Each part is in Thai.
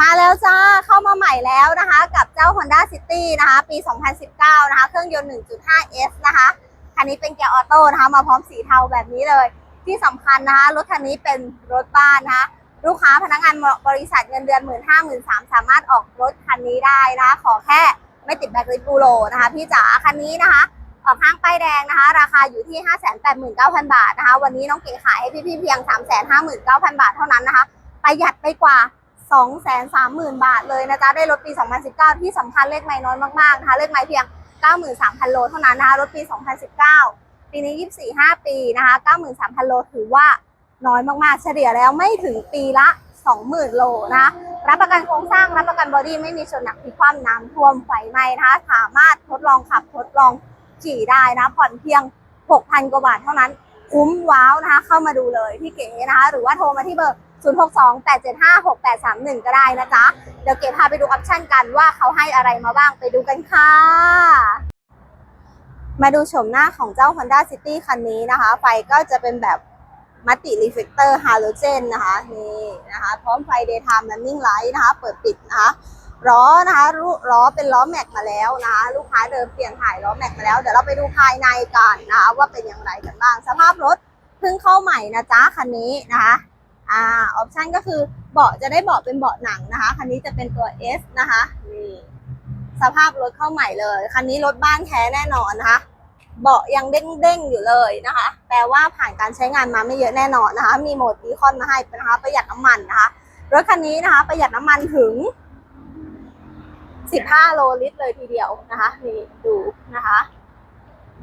มาแล้วจ้าเข้ามาใหม่แล้วนะคะกับเจ้า Honda City นะคะ ปี 2019 นะคะ เครื่องยนต์ 1.5S นะคะ คันนี้เป็นเกียร์ออโต้นะคะ มาพร้อมสีเทาแบบนี้เลย ที่สำคัญนะคะ รถคันนี้เป็นรถบ้านนะคะ ลูกค้าพนักงานบริษัทเงินเดือน 1 5 0 0 0 0 3สามารถออกรถคันนี้ได้นะคะ ขอแค่ไม่ติดแบล็คลิสต์บูโรนะคะ พี่จ๋าคันนี้นะคะ ออกห้างป้ายแดงนะคะ ราคาอยู่ที่ 589,000 บาทนะคะ วันนี้น้องเก๋ขายให้พี่ๆเพียง 359,000 บาทเท่านั้นนะคะ ประหยัดไปกว่า 230,000 บาทเลยนะจ๊ะได้รถปี 2019 ที่สำคัญเลขไม่น้อยมากๆนะคะเลขไม่เพียง 93,000 โลเท่านั้นนะคะรถปี 2019 ปีนี้ 24 5 ปีนะคะ 93,000 โลถือว่าน้อยมากๆ เฉลี่ยแล้วไม่ถึงปีละ 20,000 โลนะคะรับประกันโครงสร้างรับประกันบอดี้ไม่มีชนหนักพิคว่ำน้ำท่วมไฟไหม้นะคะสามารถทดลองขับทดลองขี่ได้นะผ่อนเพียง 6,000 กว่าบาทเท่านั้น คุ้มว้าวนะคะเข้ามาดูเลยพี่เก๋นะคะ หรือว่าโทรมาที่เบอร์ 0628756831 ก็ได้นะจ๊ะ เดี๋ยวเก๋พาไปดูออปชั่นกันว่าเขาให้อะไรมาบ้างไปดูกันค่ะ มาดูชมหน้าของเจ้า Honda City คันนี้นะคะ ไฟก็จะเป็นแบบมัลติรีเฟกเตอร์ฮาโลเจนนะคะนี่นะคะ พร้อมไฟ daytime running light นะคะ เปิดปิดนะคะล้อนะคะล้อล้อเป็นล้อแม็กมาแล้วนะคะ ลูกค้าเดิมเปลี่ยนถ่ายล้อแม็กมาแล้ว เดี๋ยวเราไปดูภายในกันนะคะว่าเป็นอย่างไรกันบ้าง สภาพรถเพิ่งเข้าใหม่นะจ๊ะคันนี้นะคะ อ่าออปชันก็คือเบาะจะได้เบาะเป็นเบาะหนังนะคะ คันนี้จะเป็นตัว S นะคะนี่สภาพรถเข้าใหม่เลย คันนี้รถบ้านแท้แน่นอนนะคะเบาะยังเด้งๆอยู่เลยนะคะ แปลว่าผ่านการใช้งานมาไม่เยอะแน่นอนนะคะ มีโหมดดีคอนมาให้นะคะ ประหยัดน้ำมันนะคะ รถคันนี้นะคะ ประหยัดน้ำมันถึง 15 โลลิตรเลยทีเดียวนะคะนี่ดูนะคะ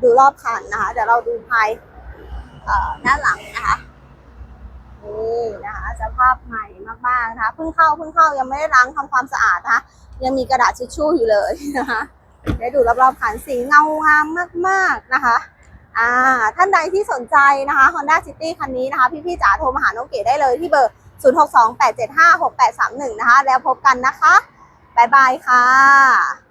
ดูรอบคันนะคะ เดี๋ยวเราดูภายด้านหลังนะคะ นี่นะคะสภาพใหม่มากๆนะคะเพิ่งเข้าเพิ่งเข้ายังไม่ได้ล้างทำความสะอาดนะคะยังมีกระดาษทิชชู่อยู่เลยนะคะได้ดูรอบๆคันสีเงางามมากๆนะคะอ่าท่านใดที่สนใจนะคะ Honda City คันนี้นะคะ พี่ๆจ๋าโทรมาหาน้องเก๋ได้เลยที่เบอร์ 0628756831 นะคะ แล้วพบกันนะคะ บ๊ายบายค่ะ